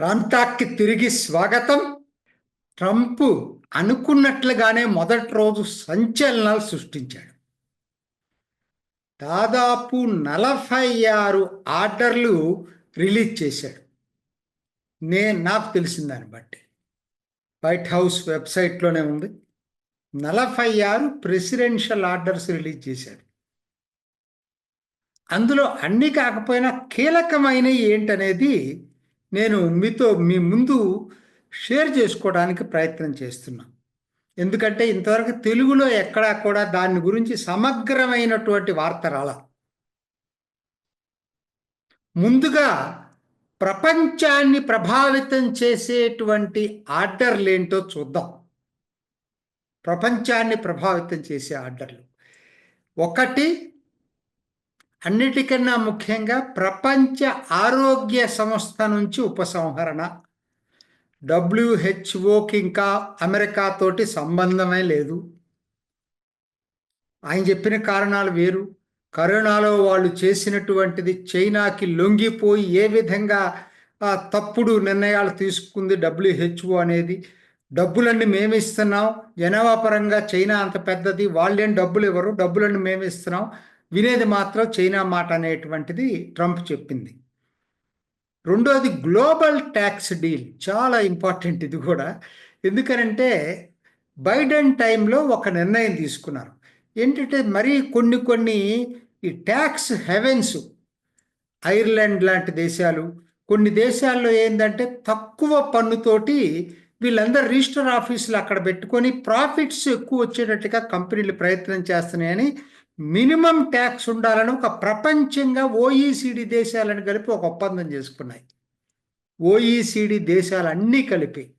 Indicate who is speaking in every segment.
Speaker 1: రాంతాక్కి తిరిగి స్వాగతం. ట్రంప్ అనుకున్నట్లుగానే మొదటి రోజు సంచలనాలు సృష్టించాడు. దాదాపు నలభై ఆరు ఆర్డర్లు రిలీజ్ చేశాడు. నేను నాకు తెలిసిన దాన్ని బట్టి. వైట్ హౌస్ వెబ్సైట్లోనే ఉంది. నలభై ఆరు ప్రెసిడెన్షియల్ ఆర్డర్స్ రిలీజ్ చేశాడు. అందులో అన్నీ కాకపోయినా కీలకమైనవి ఏంటనేది నేను మీతో మీ ముందు షేర్ చేసుకోవడానికి ప్రయత్నం చేస్తున్నాను ఎందుకంటే ఇంతవరకు తెలుగులో ఎక్కడా కూడా దాని గురించి సమగ్రమైనటువంటి వార్త రాల. ముందుగా ప్రపంచాన్ని ప్రభావితం చేసేటువంటి ఆర్డర్లేంటో చూద్దాం. ప్రపంచాన్ని ప్రభావితం చేసే ఆర్డర్లు. ఒకటి అన్నిటికన్నా ముఖ్యంగా ప్రపంచ ఆరోగ్య సంస్థ నుంచి ఉపసంహరణ. డబ్ల్యూహెచ్ఓకి ఇంకా అమెరికాతోటి సంబంధమే లేదు. ఆయన చెప్పిన కారణాలు వేరు. కరోనాలో వాళ్ళు చేసినటువంటిది చైనాకి లొంగిపోయి ఏ విధంగా తప్పుడు నిర్ణయాలు తీసుకుంది డబ్ల్యూహెచ్ఓ అనేది. డబ్బులన్నీ మేము ఇస్తున్నాం జనాభా పరంగా చైనా అంత పెద్దది. వాళ్ళేం డబ్బులు ఇవ్వరు. డబ్బులన్నీ మేము ఇస్తున్నాం వినేది మాత్రం చైనా మాట అనేటువంటిది ట్రంప్ చెప్పింది. రెండోది గ్లోబల్ ట్యాక్స్ డీల్ చాలా ఇంపార్టెంట్ ఇది కూడా. ఎందుకనంటే బైడెన్ టైంలో ఒక నిర్ణయం తీసుకున్నారు. ఏంటంటే మరీ కొన్ని కొన్ని ఈ ట్యాక్స్ హెవెన్స్ ఐర్లాండ్ లాంటి దేశాలు కొన్ని దేశాల్లో ఏంటంటే తక్కువ పన్నుతోటి వీళ్ళందరూ రిజిస్టర్ ఆఫీసులు అక్కడ పెట్టుకొని ప్రాఫిట్స్ ఎక్కువ వచ్చేటట్టుగా కంపెనీలు ప్రయత్నం చేస్తున్నాయని మినిమం ట్యాక్స్ ఉండాలని ఒక ప్రపంచంగా ఓఈసిడి దేశాలను కలిపి ఒక ఒప్పందం చేసుకున్నాయి. ఓఈసిడి దేశాలన్నీ కలిపి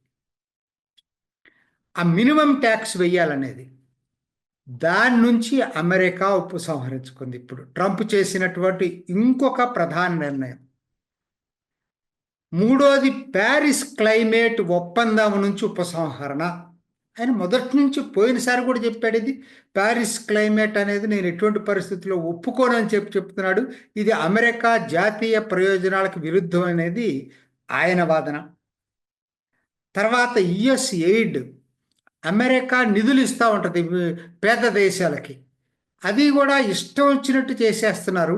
Speaker 1: ఆ మినిమం ట్యాక్స్ వెయ్యాలనేది. దాని నుంచి అమెరికా ఉపసంహరించుకుంది ఇప్పుడు. ట్రంప్ చేసినటువంటి ఇంకొక ప్రధాన నిర్ణయం. మూడోది ప్యారిస్ క్లైమేట్ ఒప్పందం నుంచి ఉపసంహరణ. ఆయన మొదటి నుంచి పోయినసారి కూడా చెప్పాడు ఇది ప్యారిస్ క్లైమేట్ అనేది నేను ఎటువంటి పరిస్థితుల్లో ఒప్పుకోనని చెప్పి చెప్తున్నాడు. ఇది అమెరికా జాతీయ ప్రయోజనాలకు విరుద్ధం అనేది ఆయన వాదన. తర్వాత యుఎస్ ఎయిడ్ అమెరికా నిధులు ఇస్తూ ఉంటుంది పేద దేశాలకి. అది కూడా ఇష్టం వచ్చినట్టు చేసేస్తున్నారు.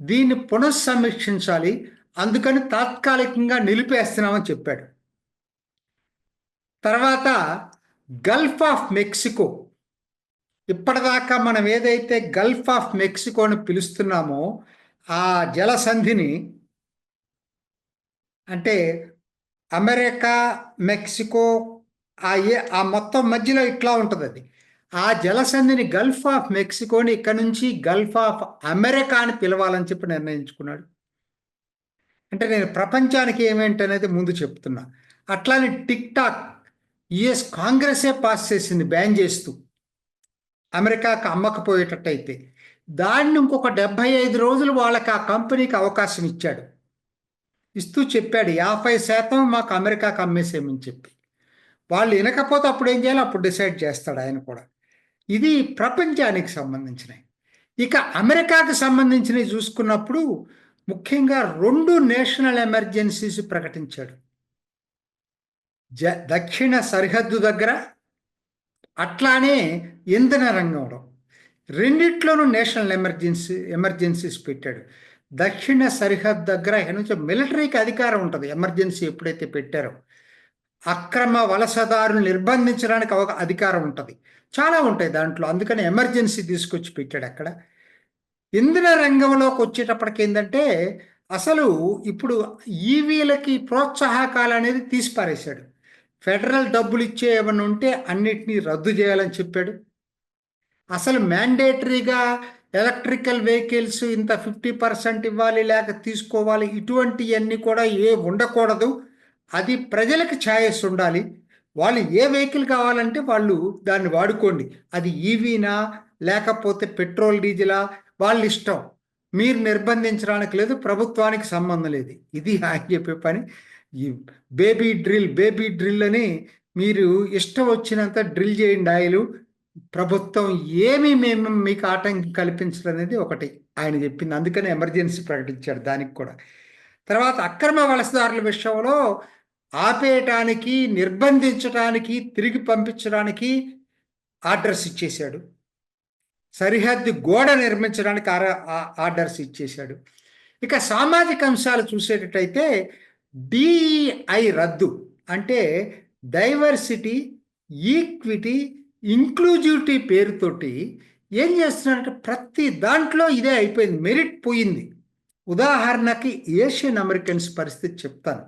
Speaker 1: దీన్ని పునఃసమీక్షించాలి అందుకని తాత్కాలికంగా నిలిపేస్తున్నామని చెప్పాడు. తర్వాత గల్ఫ్ ఆఫ్ మెక్సికో ఇప్పటిదాకా మనం ఏదైతే గల్ఫ్ ఆఫ్ మెక్సికోని పిలుస్తున్నామో ఆ జలసంధిని అంటే అమెరికా మెక్సికో ఆ ఏ ఆ మొత్తం మధ్యలో ఇట్లా ఉంటుంది అది ఆ జలసంధిని గల్ఫ్ ఆఫ్ మెక్సికోని ఇక్కడ నుంచి గల్ఫ్ ఆఫ్ అమెరికా అని పిలవాలని చెప్పి నిర్ణయించుకున్నాడు. అంటే నేను ప్రపంచానికి ఏమేంటనేది ముందు చెప్తున్నా. అట్లానే టిక్ టాక్ యుఎస్ కాంగ్రెసే పాస్ చేసింది బ్యాన్ చేస్తూ అమెరికాకు అమ్మకపోయేటట్టయితే దాన్ని ఇంకొక డెబ్బై ఐదు రోజులు వాళ్ళకి ఆ కంపెనీకి అవకాశం ఇచ్చాడు. ఇస్తూ చెప్పాడు యాభై శాతం మాకు అమెరికాకు అమ్మేసేమని చెప్పి. వాళ్ళు వినకపోతే అప్పుడు ఏం చేయాలి? అప్పుడు డిసైడ్ చేస్తాడు ఆయన కూడా. ఇది ప్రపంచానికి సంబంధించినవి. ఇక అమెరికాకు సంబంధించినవి చూసుకున్నప్పుడు ముఖ్యంగా రెండు నేషనల్ ఎమర్జెన్సీస్ ప్రకటించాడు. జ దక్షిణ సరిహద్దు దగ్గర అట్లానే ఇంధన రంగంలో రెండిట్లోనూ నేషనల్ ఎమర్జెన్సీ ఎమర్జెన్సీస్ పెట్టాడు. దక్షిణ సరిహద్దు దగ్గర నుంచి మిలిటరీకి అధికారం ఉంటుంది ఎమర్జెన్సీ ఎప్పుడైతే పెట్టారో. అక్రమ వలసదారులు నిర్బంధించడానికి ఒక అధికారం ఉంటుంది. చాలా ఉంటాయి దాంట్లో అందుకని ఎమర్జెన్సీ తీసుకొచ్చి పెట్టాడు అక్కడ. ఇంధన రంగంలోకి వచ్చేటప్పటికి ఏంటంటే అసలు ఇప్పుడు ఈవీలకి ప్రోత్సాహకాలు అనేది తీసిపారేశాడు. ఫెడరల్ డబ్బులు ఇచ్చే ఏమైనా ఉంటే అన్నిటినీ రద్దు చేయాలని చెప్పాడు. అసలు మ్యాండేటరీగా ఎలక్ట్రికల్ వెహికల్స్ ఇంత ఫిఫ్టీ పర్సెంట్ ఇవ్వాలి లేక తీసుకోవాలి ఇటువంటివన్నీ కూడా ఏ ఉండకూడదు. అది ప్రజలకు ఛాయస్ ఉండాలి. వాళ్ళు ఏ వెహికల్ కావాలంటే వాళ్ళు దాన్ని వాడుకోండి. అది ఈవీనా లేకపోతే పెట్రోల్ డీజిలా వాళ్ళ ఇష్టం. మీరు నిర్బంధించడానికి లేదు ప్రభుత్వానికి సంబంధం లేదు. ఇది ఆయన చెప్పే పని. ఈ బేబీ డ్రిల్ బేబీ డ్రిల్ అని మీరు ఇష్టం వచ్చినంత డ్రిల్ చేయండి ఆయిలు. ప్రభుత్వం ఏమి మేము మీకు ఆటంకం కల్పించడం అనేది ఒకటి ఆయన చెప్పింది. అందుకని ఎమర్జెన్సీ ప్రకటించాడు దానికి కూడా. తర్వాత అక్రమ వలసదారుల విషయంలో ఆపేయటానికి నిర్బంధించడానికి తిరిగి పంపించడానికి ఆర్డర్స్ ఇచ్చేశాడు. సరిహద్దు గోడ నిర్మించడానికి ఆర్డర్స్ ఇచ్చేశాడు. ఇక సామాజిక అంశాలు చూసేటట్టయితే డిఈఐ రద్దు. అంటే డైవర్సిటీ ఈక్విటీ ఇంక్లూజివిటీ పేరుతోటి ఏం చేస్తున్నారంటే ప్రతి దాంట్లో ఇదే అయిపోయింది మెరిట్ పోయింది. ఉదాహరణకి ఏషియన్ అమెరికన్స్ పరిస్థితి చెప్తాను.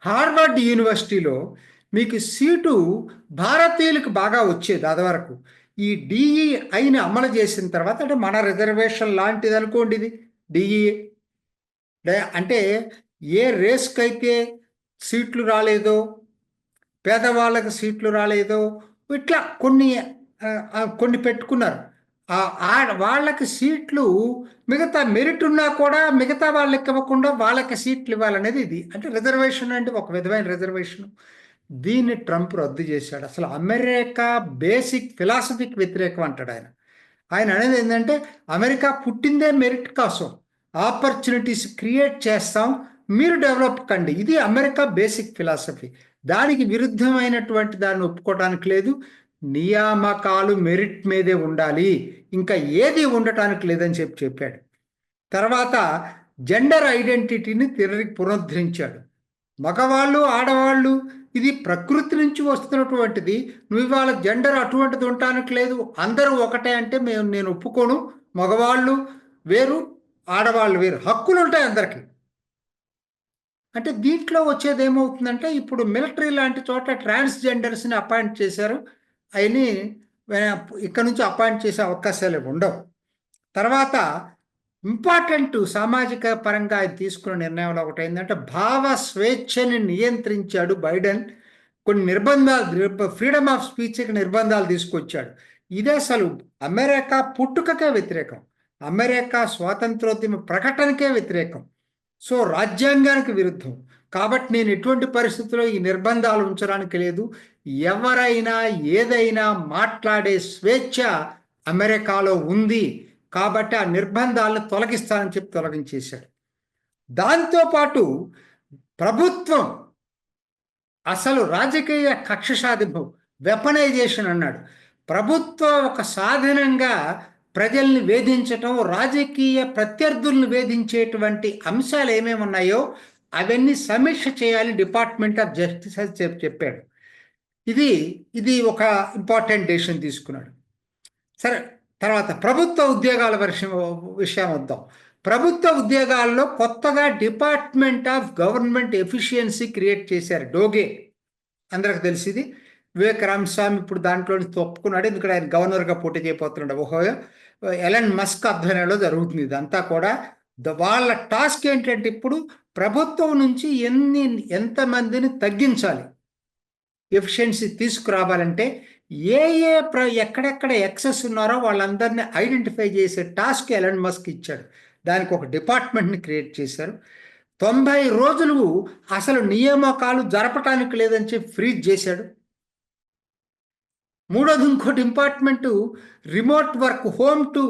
Speaker 1: హార్వర్డ్ యూనివర్సిటీలో మీకు సీటు భారతీయులకు బాగా వచ్చేది అదివరకు. ఈ డిఈఐని అమలు చేసిన తర్వాత అంటే మన రిజర్వేషన్ లాంటిది అనుకోండి ఇది. డిఈ అంటే ఏ రేస్కి అయితే సీట్లు రాలేదో పేదవాళ్ళకి సీట్లు రాలేదో ఇట్లా కొన్ని కొన్ని పెట్టుకున్నారు. ఆ వాళ్ళకి సీట్లు మిగతా మెరిట్ ఉన్నా కూడా మిగతా వాళ్ళకి ఇవ్వకుండా వాళ్ళకి సీట్లు ఇవ్వాలనేది ఇది. అంటే రిజర్వేషన్ అంటే ఒక విధమైన రిజర్వేషన్. దీన్ని ట్రంప్ రద్దు చేశాడు. అసలు అమెరికా బేసిక్ ఫిలాసఫీకి వ్యతిరేకం అంటాడు ఆయన. ఆయన అనేది ఏంటంటే అమెరికా పుట్టిందే మెరిట్ కోసం. ఆపర్చునిటీస్ క్రియేట్ చేస్తాం మీరు డెవలప్ కండి. ఇది అమెరికా బేసిక్ ఫిలాసఫీ దానికి విరుద్ధమైనటువంటి దాన్ని ఒప్పుకోవటానికి లేదు. నియామకాలు మెరిట్ మీదే ఉండాలి. ఇంకా ఏది ఉండటానికి లేదని చెప్పి చెప్పాడు. తర్వాత జెండర్ ఐడెంటిటీని తిరిగి పునరుద్ధరించాడు. మగవాళ్ళు ఆడవాళ్ళు ఇది ప్రకృతి నుంచి వస్తున్నటువంటిది. నువ్వు ఇవాళ జెండర్ అటువంటిది ఉండటానికి లేదు. అందరూ ఒకటే అంటే మేము నేను ఒప్పుకోను. మగవాళ్ళు వేరు ఆడవాళ్ళు వేరు. హక్కులు ఉంటాయి అందరికీ. అంటే దీంట్లో వచ్చేది ఏమవుతుందంటే ఇప్పుడు మిలిటరీ లాంటి చోట ట్రాన్స్జెండర్స్ని అపాయింట్ చేశారు. అవన్నీ ఇక్కడ నుంచి అపాయింట్ చేసే అవకాశాలు ఉండవు. తర్వాత ఇంపార్టెంట్ సామాజిక పరంగా ఆయన తీసుకున్న నిర్ణయంలో ఒకటి ఏంటంటే భావ స్వేచ్ఛని నియంత్రించాడు బైడెన్. కొన్ని నిర్బంధాలు ఫ్రీడమ్ ఆఫ్ స్పీచ్కి నిర్బంధాలు తీసుకొచ్చాడు. ఇదే అసలు అమెరికా పుట్టుకకే వ్యతిరేకం. అమెరికా స్వాతంత్రోద్యమ ప్రకటనకే వ్యతిరేకం. సో రాజ్యాంగానికి విరుద్ధం. కాబట్టి నేను ఎటువంటి పరిస్థితుల్లో ఈ నిర్బంధాలు ఉంచడానికి లేదు. ఎవరైనా ఏదైనా మాట్లాడే స్వేచ్ఛ అమెరికాలో ఉంది కాబట్టి ఆ నిర్బంధాలను తొలగిస్తానని చెప్పి తొలగించేశాడు. దాంతోపాటు ప్రభుత్వం అసలు రాజకీయ కక్ష సాధింపు వెపనైజేషన్ అన్నాడు. ప్రభుత్వం ఒక సాధనంగా ప్రజల్ని వేధించటం రాజకీయ ప్రత్యర్థులను వేధించేటువంటి అంశాలు ఏమేమి ఉన్నాయో అవన్నీ సమీక్ష చేయాలి డిపార్ట్మెంట్ ఆఫ్ జస్టిస్ అని చెప్పాడు. ఇది ఇది ఒక ఇంపార్టెంట్ డెసిషన్ తీసుకున్నాడు. సరే తర్వాత ప్రభుత్వ ఉద్యోగాల విషయం విషయం వద్దాం. ప్రభుత్వ ఉద్యోగాల్లో కొత్తగా department of government efficiency create చేశారు డోగే. అందరికి తెలిసింది వివేక్ రామస్వామి ఇప్పుడు దాంట్లో తప్పుకున్నాడు. ఎందుకంటే ఆయన గవర్నర్గా పోటీ చేయబోతున్నాడు. ఓహో ఎలన్ మస్క్ ఆధ్వర్యంలో జరుగుతుంది. ఇదంతా కూడా వాళ్ళ టాస్క్ ఏంటంటే ఇప్పుడు ప్రభుత్వం నుంచి ఎన్ని ఎంతమందిని తగ్గించాలి? ఎఫిషియన్సీ తీసుకురావాలంటే ఏ ఏ ప్ర ఎక్కడెక్కడ ఎక్సెస్ ఉన్నారో వాళ్ళందరినీ ఐడెంటిఫై చేసే టాస్క్ ఎలన్ మస్క్ ఇచ్చాడు. దానికి ఒక డిపార్ట్మెంట్ని క్రియేట్ చేశారు. తొంభై రోజులు అసలు నియామకాలు జరపటానికి లేదని చెప్పి ఫ్రీజ్ చేశాడు. మూడోది ఇంకోటి important remote work home to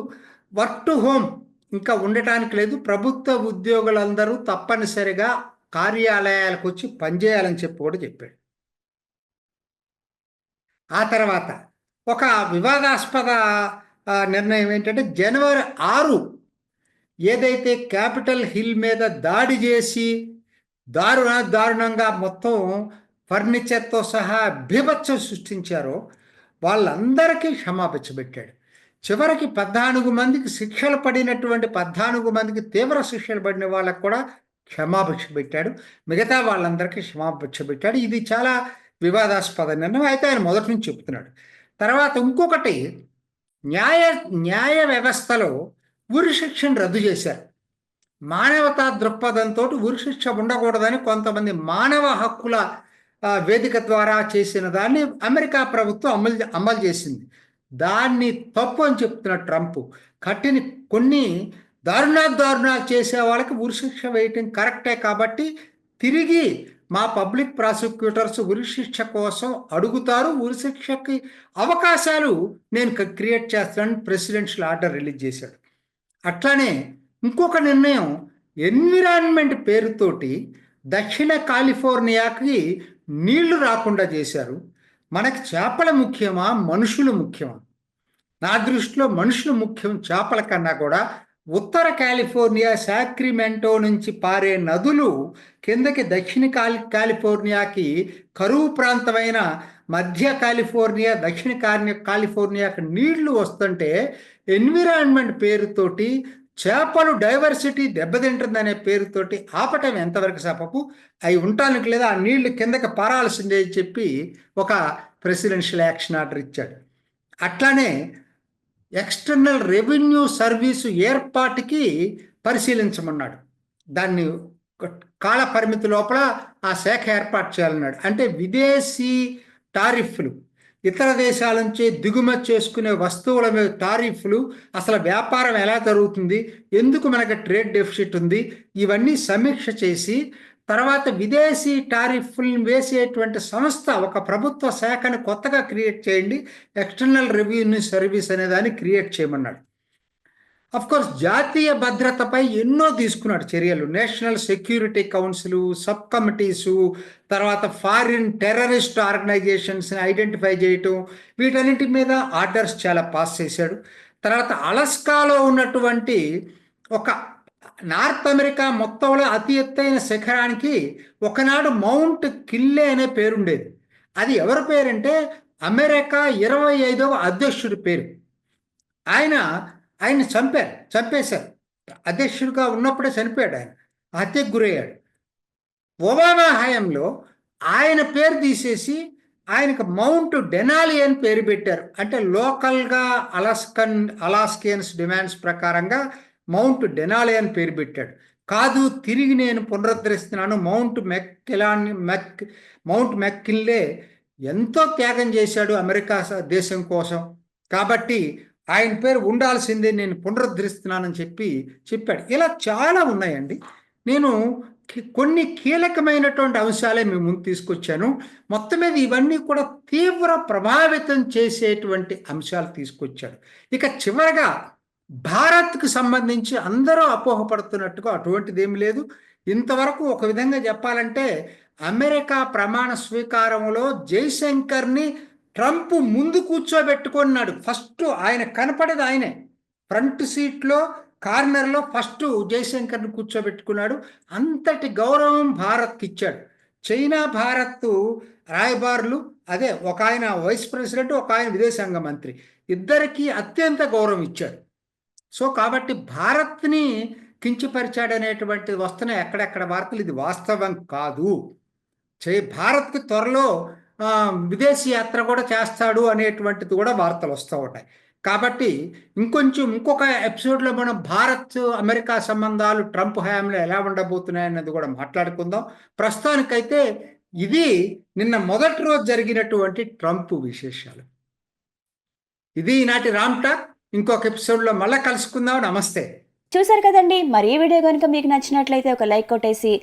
Speaker 1: work to home ఇంకా ఉండటానికి లేదు. ప్రభుత్వ ఉద్యోగులందరూ తప్పనిసరిగా కార్యాలయాలకు వచ్చి పనిచేయాలని చెప్పి కూడా చెప్పాడు. ఆ తర్వాత ఒక వివాదాస్పద నిర్ణయం ఏంటంటే జనవరి ఆరు ఏదైతే క్యాపిటల్ హిల్ మీద దాడి చేసి దారుణ దారుణంగా మొత్తం ఫర్నిచర్తో సహా బీభత్సం సృష్టించారో వాళ్ళందరికీ క్షమాపించబెట్టాడు చివరికి పద్నాలుగు మందికి శిక్షలు పడినటువంటి పద్నాలుగు మందికి తీవ్ర శిక్షలు పడిన వాళ్ళకు కూడా క్షమాభిక్ష పెట్టాడు. మిగతా వాళ్ళందరికీ క్షమాభిక్ష పెట్టాడు. ఇది చాలా వివాదాస్పద నిర్ణయం. అయితే ఆయన మొదటి నుంచి చెప్తున్నాడు. తర్వాత ఇంకొకటి న్యాయ న్యాయ వ్యవస్థలో ఉరి శిక్షను రద్దు చేశారు. మానవతా దృక్పథంతో ఉరి శిక్ష ఉండకూడదని కొంతమంది మానవ హక్కుల వేదిక ద్వారా చేసిన దాన్ని అమెరికా ప్రభుత్వం అమలు అమలు చేసింది. దాన్ని తప్పు అని చెప్తున్న ట్రంప్ కట్టిన కొన్ని దారుణాలు దారుణాలు చేసే వాళ్ళకి ఉరిశిక్ష వేయటం కరెక్టే కాబట్టి తిరిగి మా పబ్లిక్ ప్రాసిక్యూటర్స్ ఉరిశిక్ష కోసం అడుగుతారు. ఉరిశిక్షకి అవకాశాలు నేను క్రియేట్ చేస్తానని ప్రెసిడెన్షియల్ ఆర్డర్ రిలీజ్ చేశాడు. అట్లానే ఇంకొక నిర్ణయం ఎన్విరాన్మెంట్ పేరుతోటి దక్షిణ కాలిఫోర్నియాకి నీళ్ళు రాకుండా చేశారు. మనకి చేపల ముఖ్యమా? మనుషులు ముఖ్యమా? నా దృష్టిలో మనుషులు ముఖ్యం చేపల కన్నా కూడా ఉత్తర కాలిఫోర్నియా సాక్రిమెంటో నుంచి పారే నదులు కిందకి దక్షిణ కాలి కాలిఫోర్నియాకి కరువు ప్రాంతమైన మధ్య కాలిఫోర్నియా దక్షిణ కాలి కాలిఫోర్నియాకి నీళ్ళు వస్తుంటే ఎన్విరాన్మెంట్ పేరుతోటి చేపలు డైవర్సిటీ దెబ్బతింటుందనే పేరుతోటి ఆపటం ఎంతవరకు సపపు అవి ఉండటానికి లేదా? ఆ నీళ్ళు కిందకి పారాల్సిందే అని చెప్పి ఒక ప్రెసిడెన్షియల్ యాక్షన్ ఆర్డర్ ఇచ్చాడు. అట్లానే ఎక్స్టర్నల్ రెవెన్యూ సర్వీసు ఏర్పాటుకి పరిశీలించమన్నాడు. దాన్ని కాలపరిమితి కాల పరిమితి లోపల ఆ శాఖ ఏర్పాటు చేయాలన్నాడు. అంటే విదేశీ టారిఫ్లు ఇతర దేశాల నుంచి దిగుమతి చేసుకునే వస్తువుల మీద టారిఫ్లు అసలు వ్యాపారం ఎలా జరుగుతుంది ఎందుకు మనకు ట్రేడ్ డెఫిసిట్ ఉంది ఇవన్నీ సమీక్ష చేసి తర్వాత విదేశీ టారిఫ్లను వేసేటువంటి సంస్థ ఒక ప్రభుత్వ శాఖను కొత్తగా క్రియేట్ చేయండి ఎక్స్టర్నల్ రెవెన్యూ సర్వీస్ అనే దాన్ని క్రియేట్ చేయమన్నాడు. అఫ్ కోర్స్ జాతీయ భద్రతపై ఎన్నో తీసుకున్నాడు చర్యలు. National security council sub committees తర్వాత ఫారిన్ టెర్రరిస్ట్ ఆర్గనైజేషన్స్ని ఐడెంటిఫై చేయటం వీటన్నిటి మీద ఆర్డర్స్ చాలా పాస్ చేశాడు. తర్వాత అలస్కాలో ఉన్నటువంటి ఒక నార్త్ అమెరికా మొత్తంలో అతి ఎత్తైన శిఖరానికి ఒకనాడు మౌంట్ కిల్లే అనే పేరుండేది అది ఎవరి పేరంటే? అమెరికా ఇరవై ఐదవ అధ్యక్షుడి పేరు. ఆయన ఆయన చంపారు చంపేశారు. అధ్యక్షుడిగా ఉన్నప్పుడే చనిపోయాడు ఆయన. హత్యకు గురయ్యాడు. ఒబామా హయాంలో ఆయన పేరు తీసేసి ఆయనకు మౌంట్ డెనాలి అని పేరు పెట్టారు. అంటే లోకల్గా అలాస్కన్ అలాస్కియన్స్ డిమాండ్స్ ప్రకారంగా మౌంట్ డెనాలి అని పేరు పెట్టాడు. కాదు తిరిగి నేను పునరుద్ధరిస్తున్నాను. మౌంట్ మెక్కిలాన్ మెక్ మౌంట్ మెక్కిన్లే ఎంతో త్యాగం చేశాడు అమెరికా స- దేశం కోసం. కాబట్టి ఆయన పేరు ఉండాల్సిందే నేను పునరుద్ధరిస్తున్నానని చెప్పి చెప్పాడు. ఇలా చాలా ఉన్నాయండి. నేను కొన్ని కీలకమైనటువంటి అంశాలే మేము ముందు తీసుకొచ్చాను. మొత్తం మీద ఇవన్నీ కూడా తీవ్ర ప్రభావితం చేసేటువంటి అంశాలు తీసుకొచ్చాడు. ఇక చివరగా భారత్కు సంబంధించి అందరూ అపోహపడుతున్నట్టుగా అటువంటిది ఏమి లేదు. ఇంతవరకు ఒక విధంగా చెప్పాలంటే అమెరికా ప్రమాణ స్వీకారంలో జైశంకర్ని ట్రంప్ ముందు కూర్చోబెట్టుకున్నాడు. ఫస్ట్ ఆయన కనపడేది ఆయనే. ఫ్రంట్ సీట్లో కార్నర్లో ఫస్ట్ జయశంకర్ని కూర్చోబెట్టుకున్నాడు. అంతటి గౌరవం భారత్కి ఇచ్చాడు. చైనా భారత్ రాయబారులు అదే ఒక ఆయన వైస్ ప్రెసిడెంట్ ఒక ఆయన విదేశాంగ మంత్రి. ఇద్దరికి అత్యంత గౌరవం ఇచ్చాడు. సో కాబట్టి భారత్ని కించపరిచాడనేటువంటి వస్తున్నాయి ఎక్కడెక్కడ వార్తలు ఇది వాస్తవం కాదు. చే భారత్కి త్వరలో విదేశీ యాత్ర కూడా చేస్తాడు అనేటువంటిది కూడా వార్తలు వస్తూ ఉంటాయి. కాబట్టి ఇంకొంచెం ఇంకొక ఎపిసోడ్లో మనం భారత్ అమెరికా సంబంధాలు ట్రంప్ హయాంలో ఎలా ఉండబోతున్నాయి అన్నది కూడా మాట్లాడుకుందాం. ప్రస్తుతానికైతే ఇది నిన్న మొదటి రోజు జరిగినటువంటి ట్రంప్ విశేషాలు. ఇది ఈనాటి రామ్ టాక్. ఇంకొక ఎపిసోడ్లో మళ్ళీ కలుసుకుందాం. నమస్తే.
Speaker 2: చూసారు కదండి. మరి ఈ వీడియో కనుక మీకు నచ్చినట్లయితే ఒక లైక్ కొట్టేసి